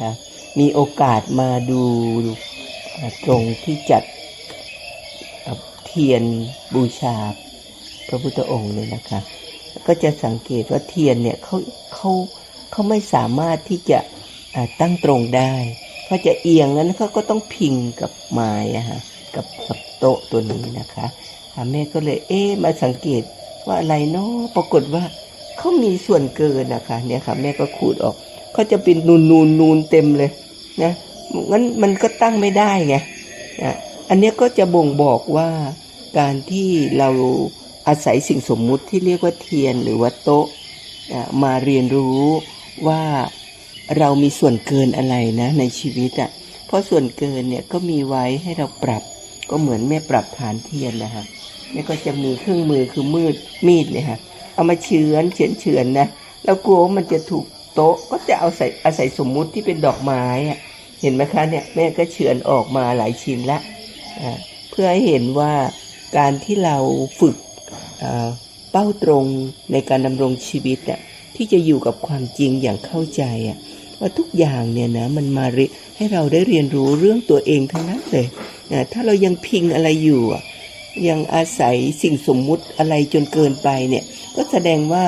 ค่ะมีโอกาสมาดูตรงที่จัดเทียนบูชาพระพุทธองค์เนี่ยนะคะ ก็จะสังเกตว่าเทียนเนี่ยเขาเขาเขาไม่สามารถที่จะตั้งตรงได้เพราะจะเอียงนั้นเขาก็ต้องพิงกับไม้อะฮะกับกับโต๊ะตัวนี้นะคะอาแม่ก็เลยเอ๊มาสังเกตว่าอะไรเนาะปรากฏว่าเขามีส่วนเกินนะคะเนี่ยค่ะแม่ก็ขูดออก เขาจะเป็นนูนนูนนูนเต็มเลยนะงั้นมันก็ตั้งไม่ได้ไงนะอันนี้ก็จะบ่งบอกว่าการที่เราอาศัยสิ่งสมมุติที่เรียกว่าเทียนหรือว่าโต๊ะอะมาเรียนรู้ว่าเรามีส่วนเกินอะไรนะในชีวิตอะ่ะเพราะส่วนเกินเนี่ยก็มีไว้ให้เราปรับ ก็เหมือนแม่ปรับฐานเทียนนะฮะแม่ก็จะมีเครื่องมือคือมืดมีดเนี่ยฮะเอามาเฉือนเฉือนเฉือนนะแล้วกลัวว่ามันจะถูก โต๊ะก็จะเอาใส่อาศัยสมมุติที่เป็นดอกไม้อะเห็นไหมคะเนี่ยแม่ก็เฉือนออกมาหลายชิ้นละอ่าเพื่อให้เห็นว่าการที่เราฝึกเป้าตรงในการดำรงชีวิตอะที่จะอยู่กับความจริงอย่างเข้าใจอะว่าทุกอย่างเนี่ยนะมันมาให้เราได้เรียนรู้เรื่องตัวเองทั้งนั้นเลยนะถ้าเรายังพิงอะไรอยู่ยังอาศัยสิ่งสมมุติอะไรจนเกินไปเนี่ยก็แสดงว่า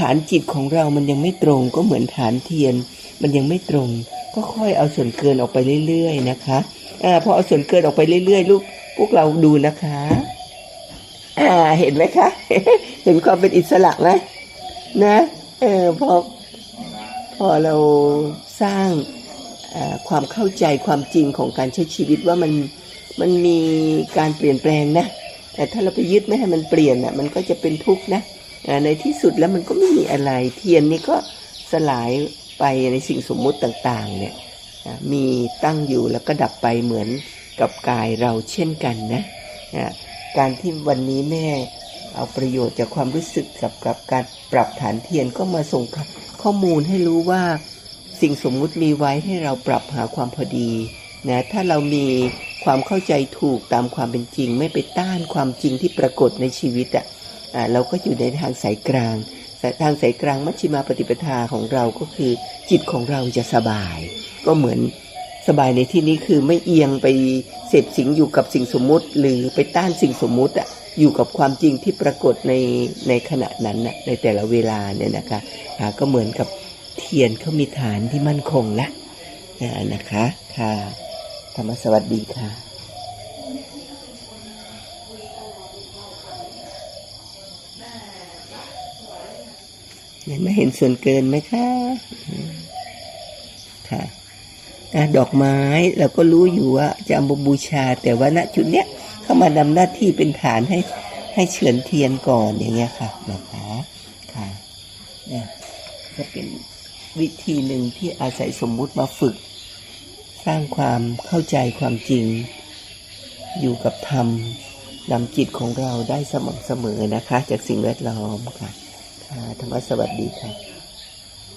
ฐานจิตของเรามันยังไม่ตรง ก็เหมือนฐานเทียน มันยังไม่ตรง ก็ค่อยเอาส่วนเกินออกไปเรื่อย ๆ นะคะอ่าพอเอาส่วนเกินออกไปเรื่อย ๆ ลูกพวกเราดูนะคะอ่าเห็นไหมคะ เห็นความเป็นอิสระไหมนะเออพอพอเราสร้างความเข้าใจความจริงของการใช้ชีวิตว่ามันมันมีการเปลี่ยนแปลงนะ แต่ถ้าเราไปยึดไม่ให้มันเปลี่ยนอะมันก็จะเป็นทุกข์นะ ในที่สุดแล้วมันก็ไม่มีอะไร เทียนนี่ก็สลายไปในสิ่งสมมุติต่างๆเนี่ยมีตั้งอยู่แล้วก็ดับไปเหมือนกับกายเราเช่นกันนะการที่วันนี้แม่เอาประโยชน์จากความรู้สึกกับกับการปรับฐานเทียนก็มาส่งข้อมูลให้รู้ว่าสิ่งสมมุติมีไว้ให้เราปรับหาความพอดีนะถ้าเรามีความเข้าใจถูกตามความเป็นจริง ไม่ไปต้านความจริงที่ปรากฏในชีวิตอะอ่า เราก็อยู่ในทางสายกลางทางสายกลางมัชฌิมาปฏิปทาของเราก็คือ จิตของเราจะสบาย ก็เหมือนสบายในที่นี้คือไม่เอียงไปเสพสิงอยู่กับสิ่งสมมุติ หรือไปต้านสิ่งสมมุติอะอยู่กับความจริงที่ปรากฏในในขณะนั้นน่ะในแต่ละเวลาเนี่ยนะคะอ่าก็เหมือนกับเทียนเขามีฐานที่มั่นคงละนะคะค่ะธรรมสวัสดีค่ะ เห็นไหมเห็นส่วนเกินไหมคะค่ะอะดอกไม้เราก็รู้อยู่ว่าจะเอาบูชา แต่ว่าณจุดเนี้ยเข้ามาดำหน้าที่เป็นฐานให้ให้เฉือนเทียนก่อนอย่างเงี้ยค่ะนะคะค่ะเนี่ยก็เป็นวิธีหนึ่งที่อาศัยสมมุติมาฝึก สร้างความเข้าใจความจริง อยู่กับธรรมนำจิตของเราได้สม่ำเสมอนะคะ จากสิ่งแวดล้อมค่ะ ธรรมะสวัสดีค่ะ